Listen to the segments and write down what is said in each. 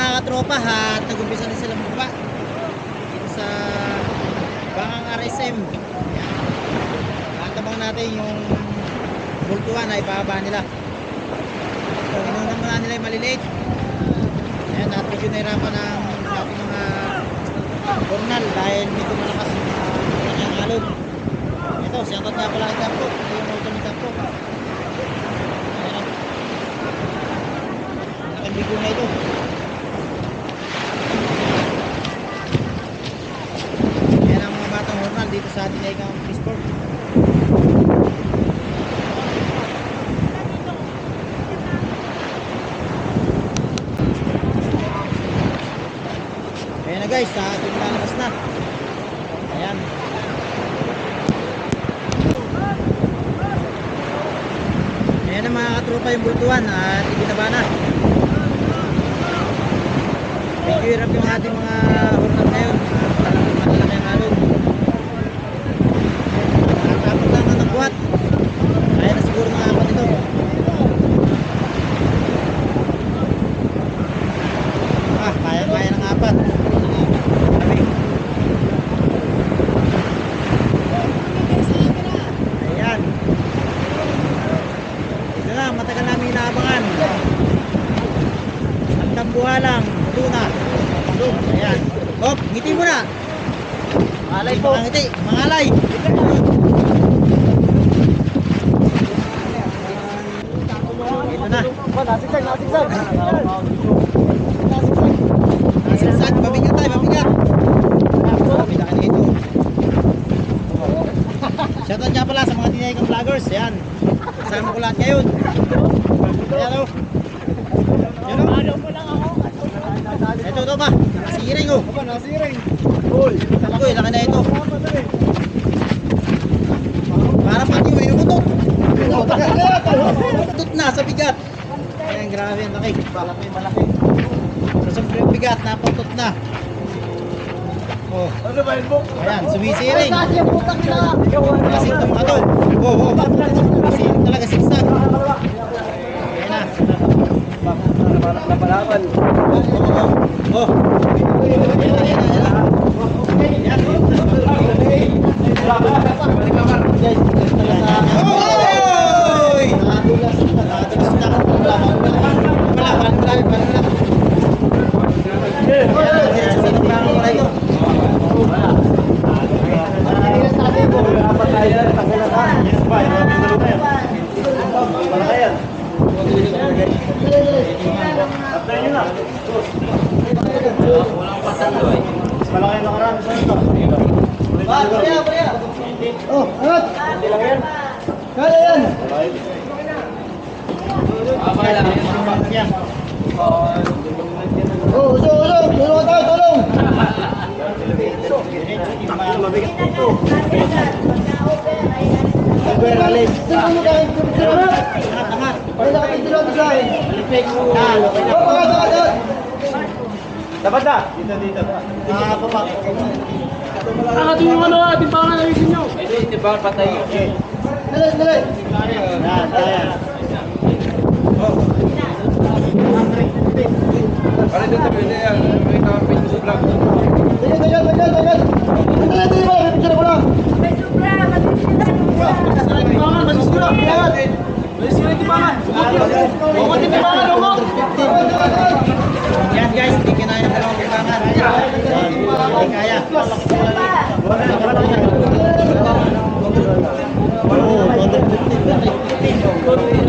mga katropa ha, nag-umpisa na sila magbaba dito sa Bangang RSM. Tatabang natin yung bultuhan na ibaba nila. So, inuna muna nila yung maliliit. Ayan, at medyo nahirapan ng ating mga journal dahil medyo malakas yung kanyang alog. Ito, siyangkot nga pala ito po. Ito yung ultimate po. Ayan. Laking bigo na ito. Ayan ang mga batang journal dito sa ating Ikaw Sport. Ayan na guys, sa ating lalabas na. Ayan. Ayan na mga katropa yung bultuhan at ibinaba na. Medyo hirap yung ating mga hurnal ngayon. Talagang matalaki ang alog. Nakakapot lang na nagbuhat. Kaya na siguro mga apat ito. Ah, kaya kaya ng apat. Kami. Ayan. Ito na, matagal namin inaabangan. Ang tambuhalang, tuna. Doon, ayan. Hop, ngiti mo na. Mangalay po. Mga ngiti, mangalay. Ito na. Nasigsag, nasigsag. Nasasad, mabigat tayo, mabigat. Mabigat ka dito. Shoutout nga pala sa mga dinayigang vloggers. Yan. Kasama ko lahat ngayon. Ayan o. Yan o. Ito, ito ba? Nakasiring o. Aba, nasiring. Cool. Eh, laki na ito. Para pati may umutot. Umutot na sa bigat. Ayan, grabe laki. Malaki, malaki. Sa sobrang bigat, naputot na. Oh, Ano ba yun, Bok? ayan, sumisiring. Kasi ang putang ina. Kasing ito mga tol. Oh, oh. Sumisiring talaga, sigsag. Ayan na. Lapalapan. Oh. Oh. Ayan na, ayan na, ayan na. Ayan. Oy! Nadulas na. Nadulas na. Wala, wala, wala, wala, wala. Ayan, ayan, sa nagbangan ko na ito. Malaki na karami sa ito. Oh, angat. Kaya yan. Yan. Oh, usok, usok. Tulong tayo, tulong. Mabigat ito. Tingnan mo kayo. Angat, angat. Ay, nakapindilo ako sa akin. Okay. Oh. Dapat na. Dito, dito. Ah, baba. Angat yung ano, ating pangalan nyo. Okay. Dali, dali. Yan, yan. Oh. Para dito pwede yan. May nakapin sa vlog. Tingnan, tingnan, tingnan, tingnan. Tingnan, tingnan mo. Picture ko lang. Pangalan, masis ko lang. Masis ko lang yung pangalan. Bukod yung pangalan, lumok. Yan guys, hindi kinaya ng dalawang bilangan. Yan, hindi kaya. Oo, 250.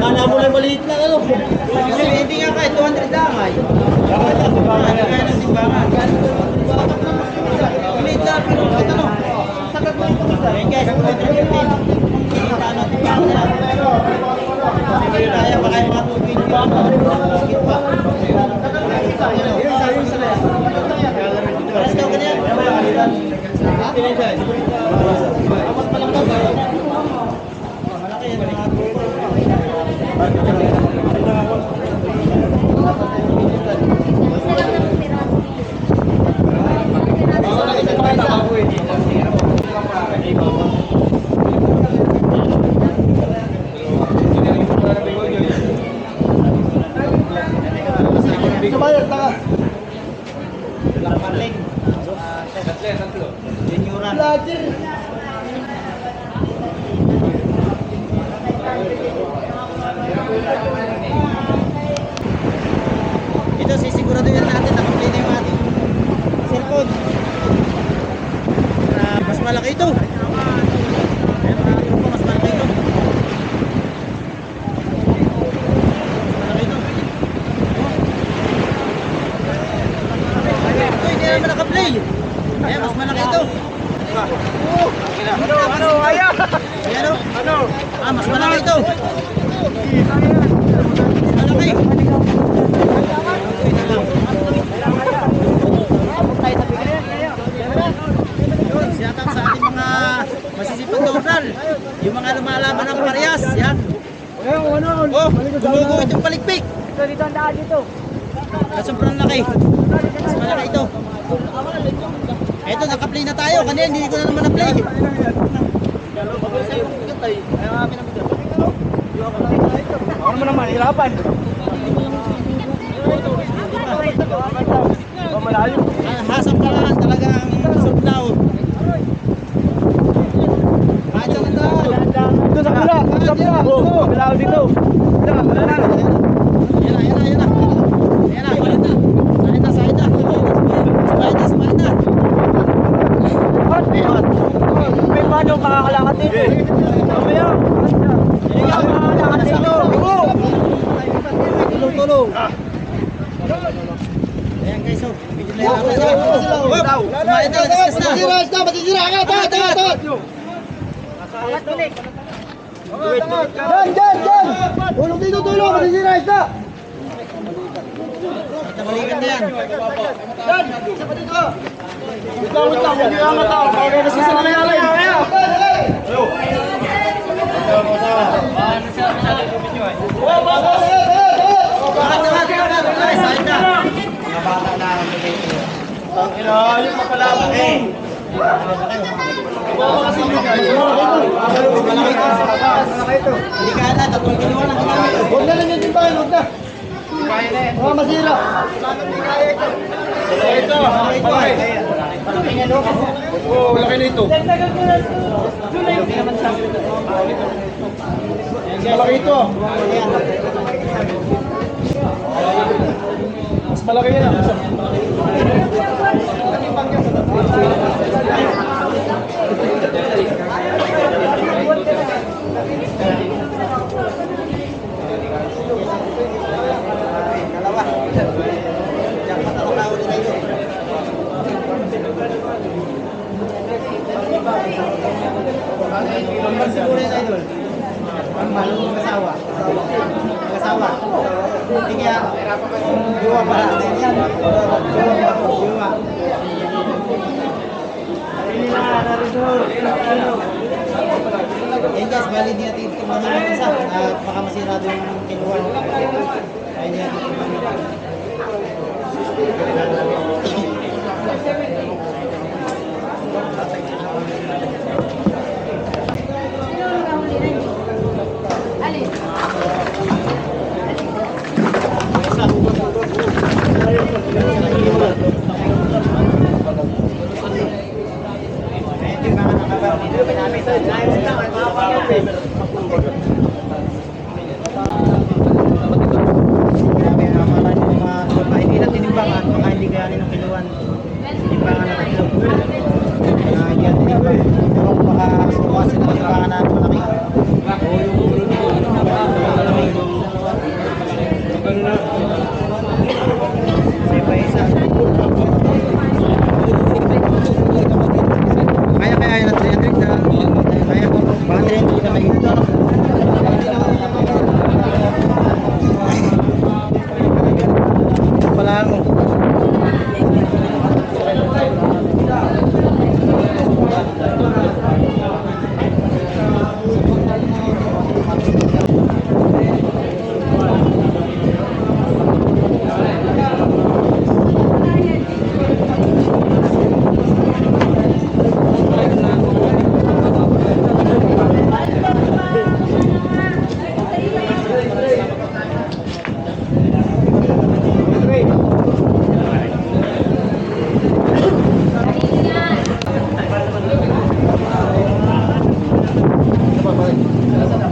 Kala mo lang maliit lang ano. Kasi hindi nga kaya, 200 lang ay. Kaya ng simbangan. Maliit lang. Ayan guys, 215. Kita natin pa nila. Kaya baka yung mga 220 pa. Higit pa. Pares daw ganyan. Malaki yan, mga 220. Sumayad na ka. Lakmaling. Genuran. Vlogger. Ito sisiguraduhin natin na complete yung ating cellphone. Ah, mas malaki ito. Mga tropa, mas malaki ito. Mas malaki ito. Ito, hindi naman naka-play. Ayan, mas malaki ito. Ano, ano? Ayan o. Ano? Ah, mas malaki ito. Mas malaki. Yun, siyakat sa ating mga masisipag dornal. Yung mga lumalaban ng parehas. Yan. Oh, gumugo itong paligpik. Dito, dito, ang daan dito. Sobrang laki. Mas malaki ito. Ito, naka-play na tayo. Kanina hindi ko na naman na-play. Ako naman naman, hirapan. Oh, malayo. Hasap ka lang talaga ang sublaw. Madya na daw. Dito sa kabila, sa kabila. Dito. Dito, wala na. Ayan na, ayan na, ayan na. Na. Sahid na, sahid na. Mamaya. Hindi ka makakalakad dito. Tulong, tulong. Ayan guys, oh. Medyo na yan. Sumahid na, discuss na. Matitira, matitira ka. Tawad, tawad, tawad. Diyan, diyan, diyan. Tulong dito, tulong. Matitira, isda. Tabalikan na yan. Yan, isa pa dito. Wait lang, wait lang. Hindi ka mataw. Kaya nasisa na nangyari. Bakit naman? Ay, sahid na. Yung mapalabang eh. Hindi kaya na, tatlong kinuha lang. Huwag na lang yung timbangan, huwag na. Mga masira. Malaki. Ito. Malaki ito. Mas malaki yan. ah. Pamban siguro yun, idol. Pamban, mag-asawa. Mag-asawa. Hindi kaya, diwa pala. Yan. Diwa. Yan guys, bali di natin tingnan ng isa. Ah, baka masira doon yung kinuha. Ayun yan. Ayun yung mga faith ください。